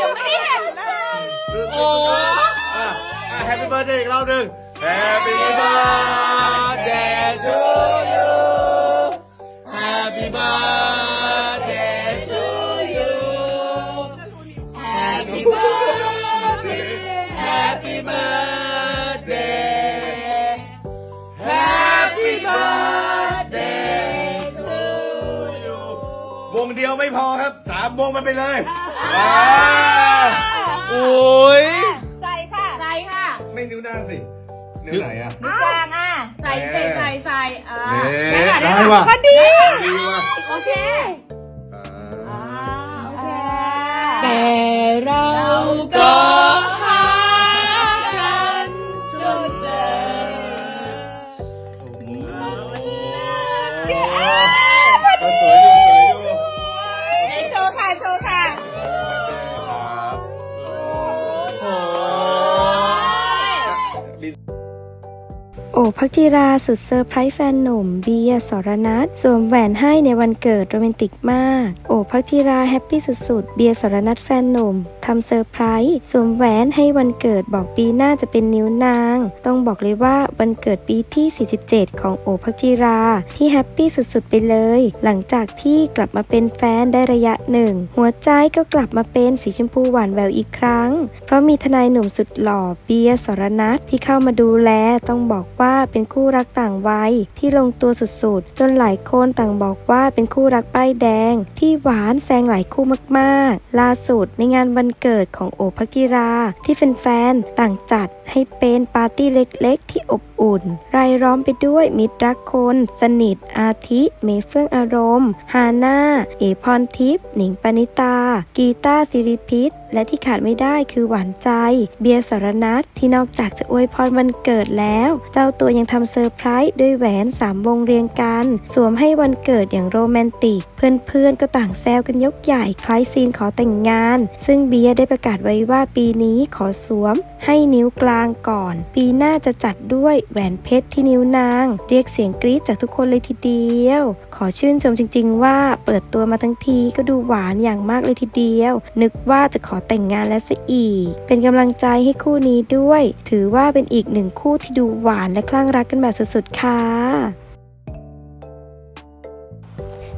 ยังไม่ได้เห็นเลยโอ้อะอะ Happy Birthday อีกรอบหนึ่ง Happy Birthday to you Happy Birthday วงเดียวไม่พอครับสามวงมันไปเลยอ่าโอ้ยใส่ค่ะใส่ค่ะไม่นิ้วนางสินิ้วไหนอะนิ้วกลางอะใส่ใส่ใส่ใส่อ่าเน่ได้ค่ะได้ได้ค่ะว่ะพอดีดีว่ะโอเคอ่อ่าาโอเค โอพักจิราสุดเซอร์ไพรส์แฟนหนุ่มเบียร์สรนัทสวมแหวนให้ในวันเกิดโรแมนติกมาก โอพักจิราแฮปปี้สุดๆ เบียร์สรนัทแฟนหนุ่ม ทำเซอร์ไพรส์สวมแหวนให้วันเกิดบอกปีหน้าจะเป็นนิ้วนาง ต้องบอกเลยว่าวันเกิดปีที่ 47 ของโอพักจิรา ที่แฮปปี้สุดๆไปเลย หลังจากที่กลับมาเป็นแฟนได้ระยะหนึ่ง หัวใจก็กลับมาเป็นสีชมพูหวานแววอีกครั้ง เพราะมีทนายหนุ่มสุดหล่อเบียร์สรนัทที่เข้ามาดูแลต้องบอกว่าเป็นคู่รักต่างวัยที่ลงตัวสุดๆ จนหลายคนต่างบอกว่าเป็นคู่รักป้ายแดง ที่หวานแซงหลายคู่มากๆ ล่าสุดในงานวันเกิดของโอภกิรา ที่แฟนๆต่างจัดให้เป็นปาร์ตี้เล็กๆ ที่อบอุ่น รายล้อมไปด้วยมิตรรักคน สนิทอาทิ เมเฟื่องอารมณ์ ฮาน่า เอพรทิพย์หนิงปณิตา กีตาสิริพิษและที่ขาดไม่ได้คือหวานใจ เบียร์สรนัทที่นอกจากจะอวยพรวันเกิดแล้ว เจ้าตัวยังทำเซอร์ไพรส์ด้วยแหวนสามวงเรียงกัน สวมให้วันเกิดอย่างโรแมนติก เพื่อนๆก็ต่างแซวกันยกใหญ่คล้ายซีนขอแต่งงาน ซึ่งเบียร์ได้ประกาศไว้ว่าปีนี้ขอสวมให้นิ้วกลางก่อน ปีหน้าจะจัดด้วยแหวนเพชรที่นิ้วนาง เรียกเสียงกรี๊ดจากทุกคนเลยทีเดียว ขอชื่นชมจริง ๆ ว่าเปิดตัวมาทั้งทีก็ดูหวานอย่างมากเลยทีเดียว นึกว่าจะขอแต่งงานแล้วซะอีก เป็นกำลังใจให้คู่นี้ด้วย ถือว่าเป็นอีกหนึ่งคู่ที่ดูหวานและคลั่งรักกันแบบสุดๆค่ะ